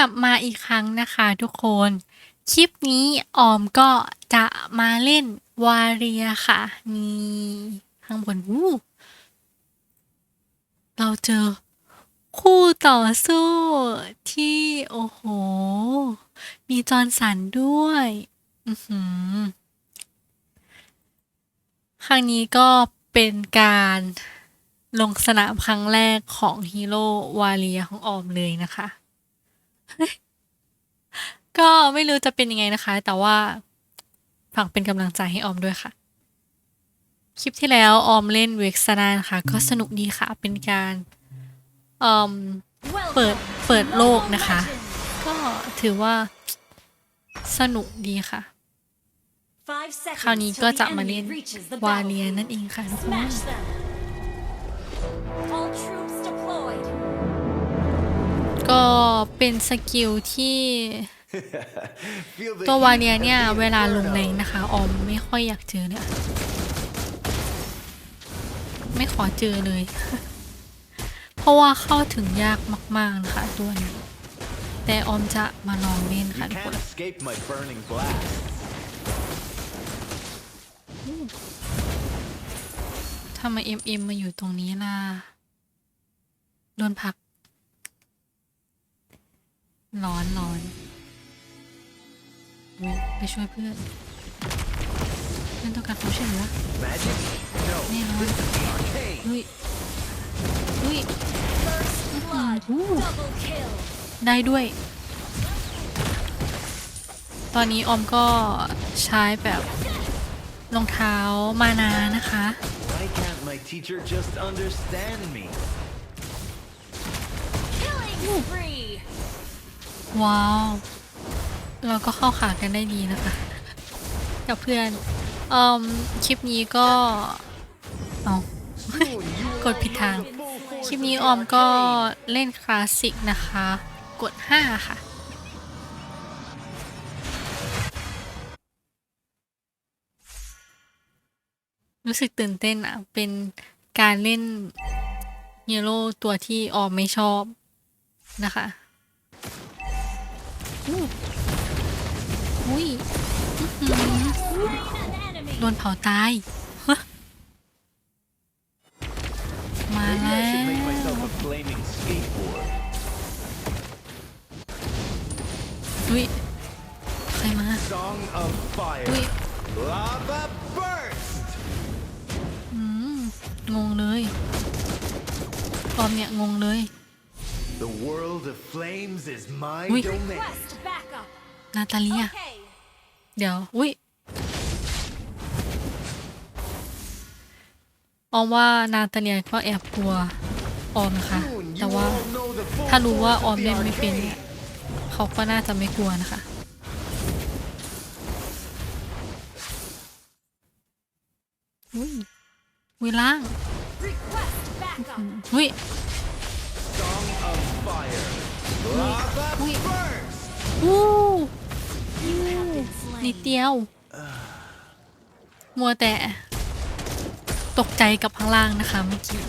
ลับมาอีกครั้งนะคะทุกคน คลิปนี้ออมก็จะมาเล่นวาเรียค่ะนี่ข้างบนวู้เราเจอคู่ต่อสู้ที่ โอ้โห มีจอร์นสันด้วยอือหือครั้งนี้ก็เป็นการลงสนามครั้งแรกของฮีโร่วาเลียของออมเลยนะคะ ก็ไม่รู้จะเป็นยังไงนะคะ แต่ว่าฝากเป็นกำลังใจให้ออมด้วยค่ะ คลิปที่แล้วออมเล่นเวกซานานค่ะ ก็สนุกดีค่ะ เป็นการเอ่มเปิดเปิดโลกนะคะ ก็ถือว่าสนุกดีค่ะคราวนี้ก็จะมาเล่นวาเลียนั่นเองค่ะทุกคน ก็เป็นสกิลที่ Feel the ตัววา heat เลีย of เนี่ย the เวลาลง inferno. แรงนะคะ ออมไม่ค่อยอยากเจอเลยอะไม่ขอเจอเลย เพราะว่าเข้าถึงยากมาก ๆ นะคะตัวนี้ แต่ออมจะมาลองเล่น You ค่ะทุกคน can't escape my burning blast. ทำไมเอ็มเอ็มมาอยู่ตรงนี้ล่ะ โดนผลัก ร้อนร้อนอุ๊ยไปช่วยเพื่อนเพื่อนต้องการความช่วยเหลือ Magic? No. แน่นอน Arcane. เฮ้ยเฮ้ย First blood. Ooh. Double kill. ได้ด้วย ตอนนี้ออมก็ใช้แบบรองเท้ามานานะคะ Why ว้าว เราก็เข้าขากันได้ดีนะคะ กับเพื่อนเอ่มคลิปนี้ก็เอากดผิดทาง คลิปนี้ออมก็เล่นคลาสสิกนะคะ กด 5 ค่ะรู้สึกตื่นเต้นอะ เป็นการเล่นฮีโร่ตัวที่ออมไม่ชอบนะคะ อู้อุ้ยอื้อหือ Slain an enemy. โดนเผาตายฮะมา Maybe แล้ I should make ว myself a flaming skateboard. อุ้ยใครมา Song of fire. อุ้ย Lava burst. อืมงงเลย ตอมเนี่ยงงเลย The world of flames is my Ui. domain. Request backup. นาตาเลีย Okay. เดี๋ยว อุ้ยออมว่านาตาเลียก็แอบกลัวออมนะคะ Soon แต่ you ว่า all know the full ถ้ารู้ว่า force ออ of ม the เล่นไม่เป็นเนี่ย arcane. เขาก็น่าจะไม่กลัวนะคะ อุ้ยอุ้ยล่าง Request backup. อุ้ย อู้ You have been นิด slain. เดียว มัวแต่ตกใจกับข้างล่างนะคะเมื่อกี้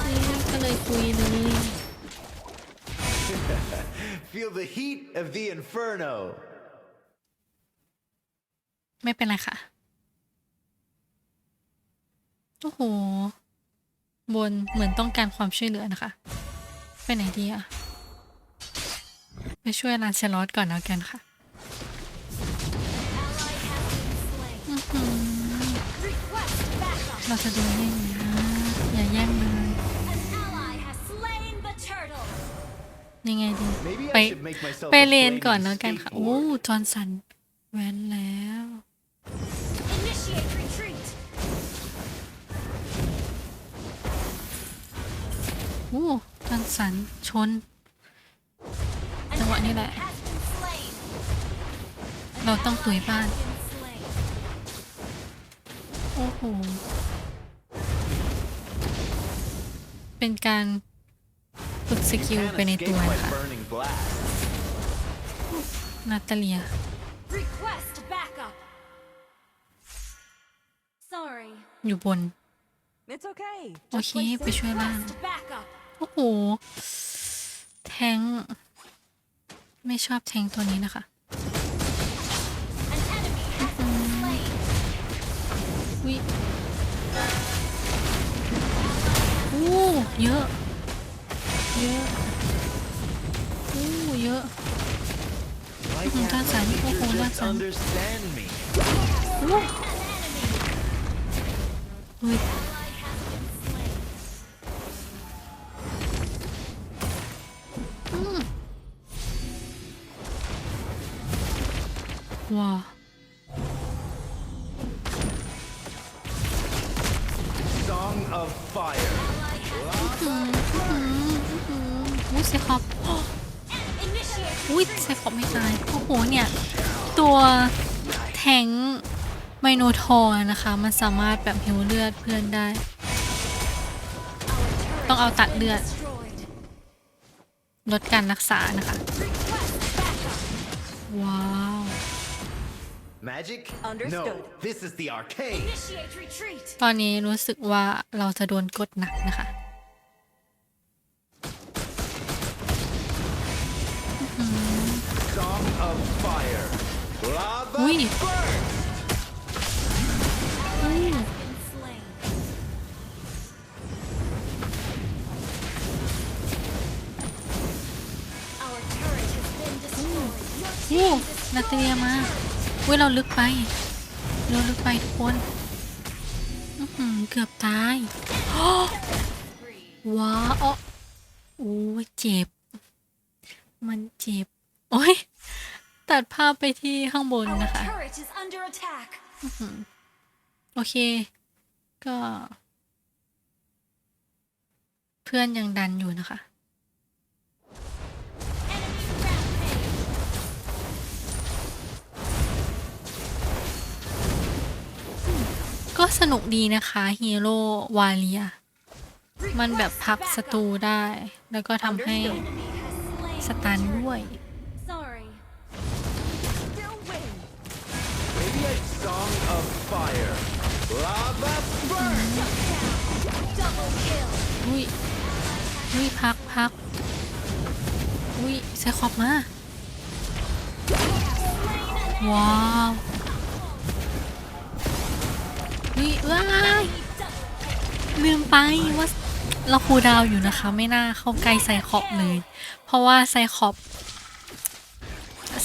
Ally has ก็เลยคุยเลย Feel the heat of the inferno. ไม่เป็นไรค่ะ โอ้โห บนเหมือนต้องการความช่วยเหลือนะคะ ไปไหนดีอะไปช่วยลานเซลอสก่อนแล้วกันค่ะ Ally has been slain. อื้อหือ Request backup. เราจะโดนแย่งนะอย่าแย่งเลย An ally has slain the turtle. ยังไงดี Maybe ไป I should make myself ไป a เรียน flaming ก่อนแล้วกันค่ะ โอ้ skateboard. จอร์นสันแว้นแล้ว Initiate retreat. โอ้ จอร์นสันชน An จังหวะนี้ enemy แหละ has been slain. เราต้องตุยบ้าน Has been slain. โอ้โห เป็นการฝึกส You กิล can't ไปใน escape ตัว my นะคะ burning blast. นาตาเลีย Request backup. Sorry. อยู่บน It's okay. โอเค ไปช่วยล่าง Request backup. โอ้โห แทง ไม่ชอบแทงตัวนี้นะคะ An enemy has been slain. วิอู้เยอะ เยอะอู้เยอะ Why Mm, can't that's my an- teacher oh, just that's an- understand me? อู้เฮ้ย Ally has been อุ้ยเซคอบไม่ตายโอ้โหเนี่ย ตัวแทงไมโนทอร์นะคะ มันสามารถแบบฮิวเลือดเพื่อนได้ ต้องเอาตัดเลือด destroyed. ลดการรักษานะคะ Request backup. ว้าว Magic? Understood. No, this is the arcade. Initiate retreat. ตอนนี้รู้สึกว่าเราจะโดนกดหนักนะคะ destroyed. Your โอ้นาเตียมาเว้ยเราลึกไป เราลึกไปทุกคนอื้อหือเกือบตายว้าวอ้อโอ้เจ็บ มันเจ็บ โอ้ยตัดภาพไปที่ข้างบน Our นะคะ turret is under attack. โอเค ก็ เพื่อนยังดันอยู่นะคะ Enemy rampage. ก็สนุกดีนะคะฮีโร่วาเลีย มันแบบ Request พักศัตรู backup. ได้ แล้วก็ทำให้ Enemy has slain สตัน the turret. ด้วย of Fire. Lava burn. Double kill. อุ้ยอุ้ยพักพักอุ้ยใช้ขอบมา ว้าวอุ้ยว้ายลืมไปว่าเราคูดาวอยู่นะคะ ไม่น่าเข้าใกล้ไซคอบเลย เพราะว่าไซคอบ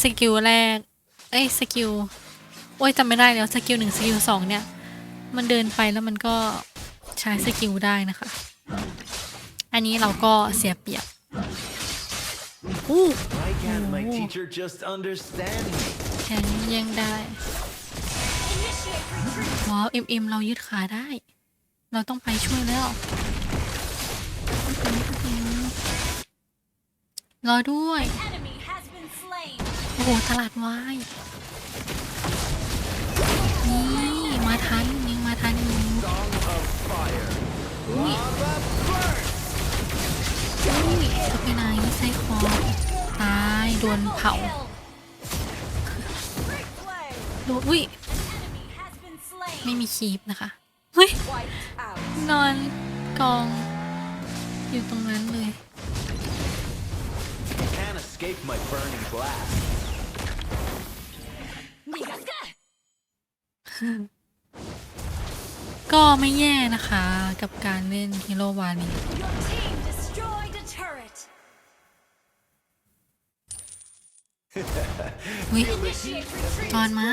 สกิลแรก เอ้ยสกิล โอ้ยจำไม่ได้แล้วสกิลหนึ่งสกิลสองเนี่ย มันเดินไปแล้วมันก็ใช้สกิลได้นะคะ อันนี้เราก็เสียเปรียบอู้ Why can't my Oh. teacher just understand me? แขนแย่งได้ Initiate retreat. ว้าวเอ็มเอ็มเรายึดขาได้ เราต้องไปช่วยแล้วรอด้วย Enemy has been slain. โอ้โห ตลาดวาย ทันยังมาทันอยู่ Song of Fire. Ui. Lava burst. อุ้ยจะไปไหนไซคอตายโดนเผา Kill. Replay. โดนอุ้ย Enemy has been slain. ไม่มีคีปนะคะเฮ้ย Wiped out. นอนกอง อยู่ตรงนั้นเลย Can't escape my burning blast. ก็ไม่แย่นะคะกับการเล่นฮีโร่วานีอุ้ยตอนมา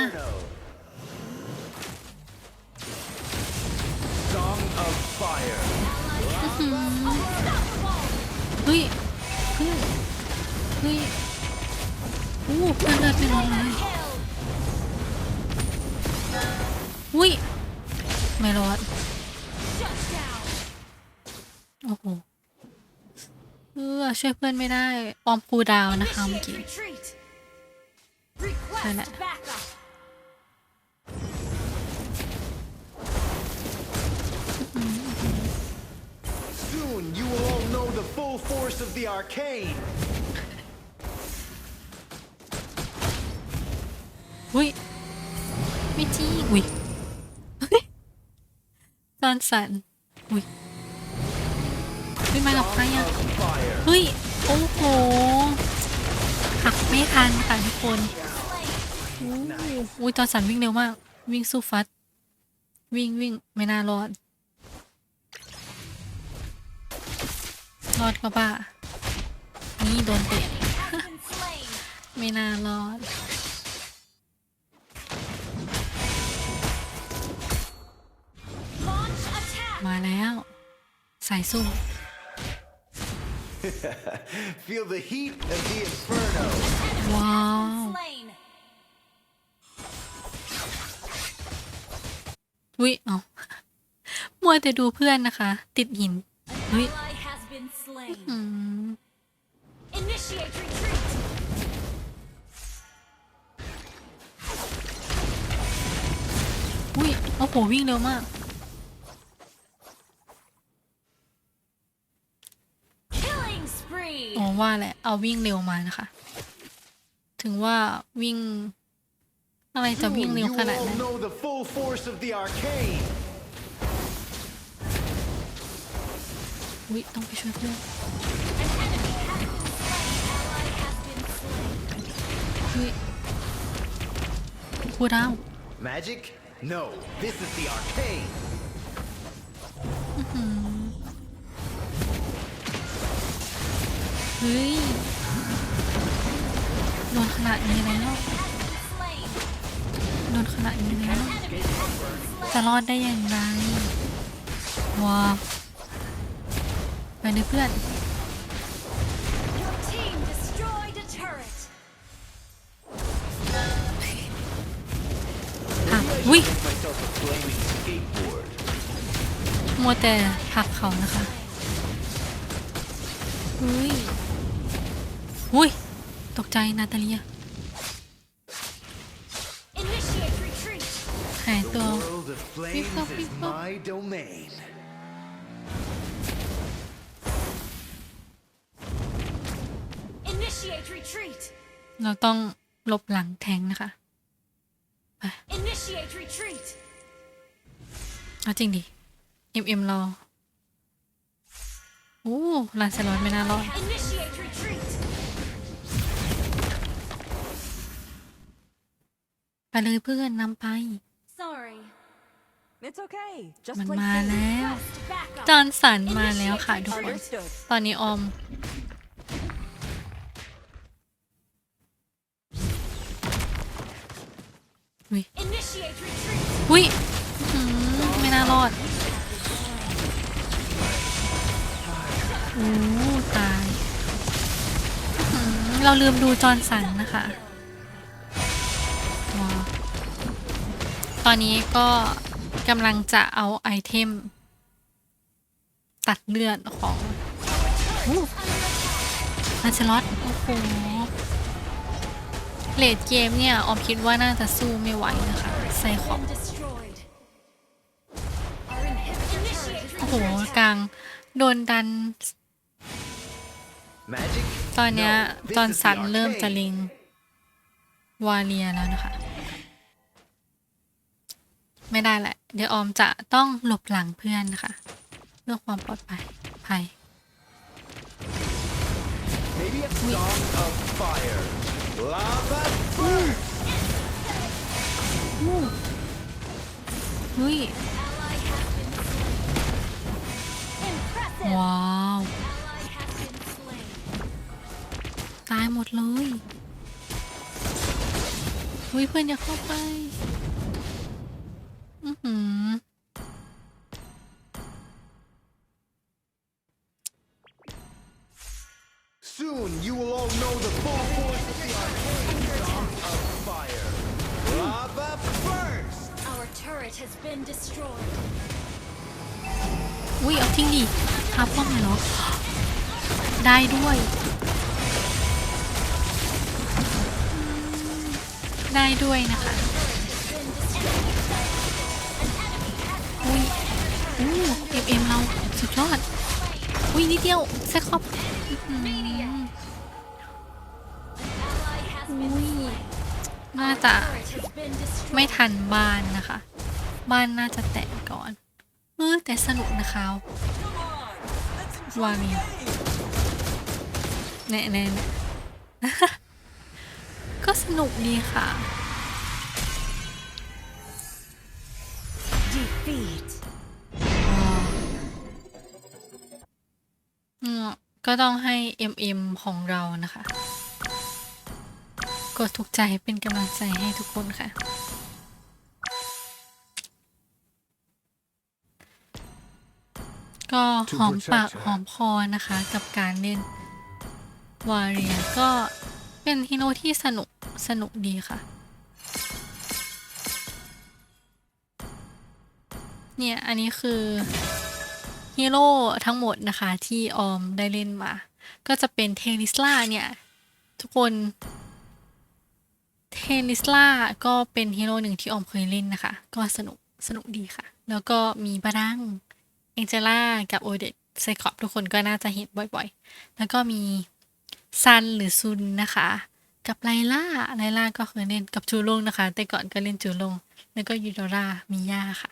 เฮ้ยเฮ้ยเฮ้ยอู้เพื่อนเดินไปนอนเลยอุ้ย ไม่รอด Shut down. โอ้โหเออช่วยเพื่อนไม่ได้ ออมคูลดาวน์นะคะเมื่อ Initiate กี้ retreat. Sana. Request backup. Soon you will all know the full force of the arcane. อุ้ยไม่จริงอุ้ยเฮ้ย ตอนสันอุ้ยเฮ้ยมากับใครอะเฮ้ย โอ้โหหักไม่ทันค่ะทุกคนอุ้ยจอสันวิ่งเร็วมาก วิ่งสู้ฟัด วิ่งวิ่งไม่น่ารอด รอดก็บ้า นี่โดนเตะไม่น่ารอด มาแล้ว สายสู้ Feel the heat of the inferno. ว้าว Slain. วิเอามัวแต่ดูเพื่อนนะคะ ติดหิน Ui. Ally has been slain. อืม Initiate retreat. อุ้ยโอ้โหวิ่งเร็วมาก อ๋อว่าแหละ เอาวิ่งเร็วมานะคะ ถึงว่าวิ่ง อะไรจะวิ่ง Soon เร็ว you ข will นาด all นั้น know the full force of the arcane. อุ้ยต้องไปช่วยเพื่อน Ally has been slain. อุ้ยครูดาว Magic? No, this is the arcane. เฮ้ยโดนขนาดนี้แล้วโดนขนาดนี้แล้วจะรอดได้อย่างไรว้าวไปเลยเพื่อน Your team destroyed a turret. ค่ะวิ Make myself a flaming skateboard. มัวแต่ผลักเขานะคะอุ้ย อุ้ย ตกใจนาตาเลีย Initiate retreat. หาย The ตัว world of flames up, is beep up. my domain. Initiate retreat. เราต้องหลบหลังแทงนะคะ Initiate retreat. เอาจริงดิ MM รอโอ้ลานเซลอนไม่น่ารอด เลยเพื่อนนำไป Sorry. It's okay. Just มัน play มา safe. แล้ว Request backup. จอห์นสันมาแล้วค่ะทุกคน Understood. ตอนนี้ออมวิ Initiate retreat. วิอื้อหือไม่น่ารอดโอ้ตายอื้อหือเราลืมดูจอห์นสันนะคะ ตอนนี้ก็กำลังจะเอาไอเทม ตัดเลือดของลาเชลอตโอ้โหเลดเกมเนี่ย ออมคิดว่าน่าจะสู้ไม่ไหวนะคะไซคอป Been destroyed. Our inhibitor initiate โอ้โห retreat. กลาง โดนดัน Magic? ตอนเนี้ย No, this จอห์น is the สันเริ่มจะ arcane. ลิง วาเลียแล้วนะคะ ไม่ได้แหละ เดี๋ยวออมจะต้องหลบหลังเพื่อนนะคะเพื่อความปลอดภัยภัย Maybe a song of fire. Lava burst! เฮ้ยว้าว ตายหมดเลยอุ้ยเพื่อนอย่าเข้าไป อือหือ Soon you will all know the full force of the arcane song of fire. Lava burst! Our turret has been destroyed. อุ้ยเอาจริงดิคาป้อมเลยเหรอได้ด้วย ได้ด้วยนะคะ เอ็มเอ็มเราสุดยอดอุ้ยนิดเดียวแซคคอปอื้อหือ Ally has อุ้ยน่าจะไม่ทันบ้านนะคะ บ้านน่าจะแตกก่อนเออแต่สนุกนะคะวามีแน่แน่นุกดีค่ะ Defeat. อืมก็ต้องให้ MM ของเรานะคะ กดถูกใจเป็นกำลังใจให้ทุกคนค่ะ ก็หอมปากหอมคอนะคะ กับการเล่นวาเรียก็เป็นฮีโร่ที่สนุกสนุกดีค่ะ เนี่ย อันนี้คือ ฮีโร่ทั้งหมดนะคะที่ออมได้เล่นมา ก็จะเป็นเทนิสลาเนี่ย ทุกคน เทนิสลาก็เป็นฮีโร่หนึ่งที่ออมเคยเล่นนะคะ ก็สนุกสนุกดีค่ะ แล้วก็มีบาดังเองเจล่ากับโอเดตไซคอปทุกคนก็น่าจะเห็นบ่อยๆ แล้วก็มีซันหรือซุนนะคะ กับไลล่าไลล่าก็เคยเล่นกับจูลงนะคะ แต่ก่อนก็เล่นจูลง แล้วก็ยูโดรามีย่าค่ะ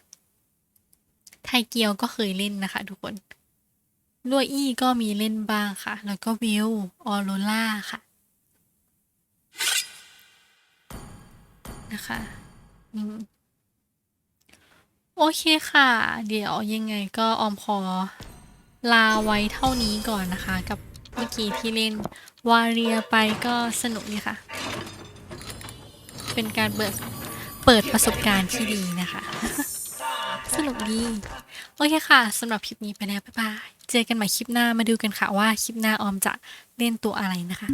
ไทเกียวก็เคยเล่นนะคะ ทุกคนลัวอี้ก็มีเล่นบ้างค่ะ แล้วก็วิวออโรล่าค่ะ นะคะ อืมโอเคค่ะ เดี๋ยวยังไงก็ออมพอลาไว้เท่านี้ก่อนนะคะ กับเมื่อกี้ที่เล่นวาเรียไปก็สนุกดีค่ะ เป็นการเปิดเปิดประสบการณ์ที่ดีนะคะ สนุกดี โอเคค่ะสำหรับคลิปนี้ไปแล้วบ๊ายบาย เจอกันใหม่คลิปหน้ามาดูกันค่ะว่าคลิปหน้าออมจะเล่นตัวอะไรนะคะ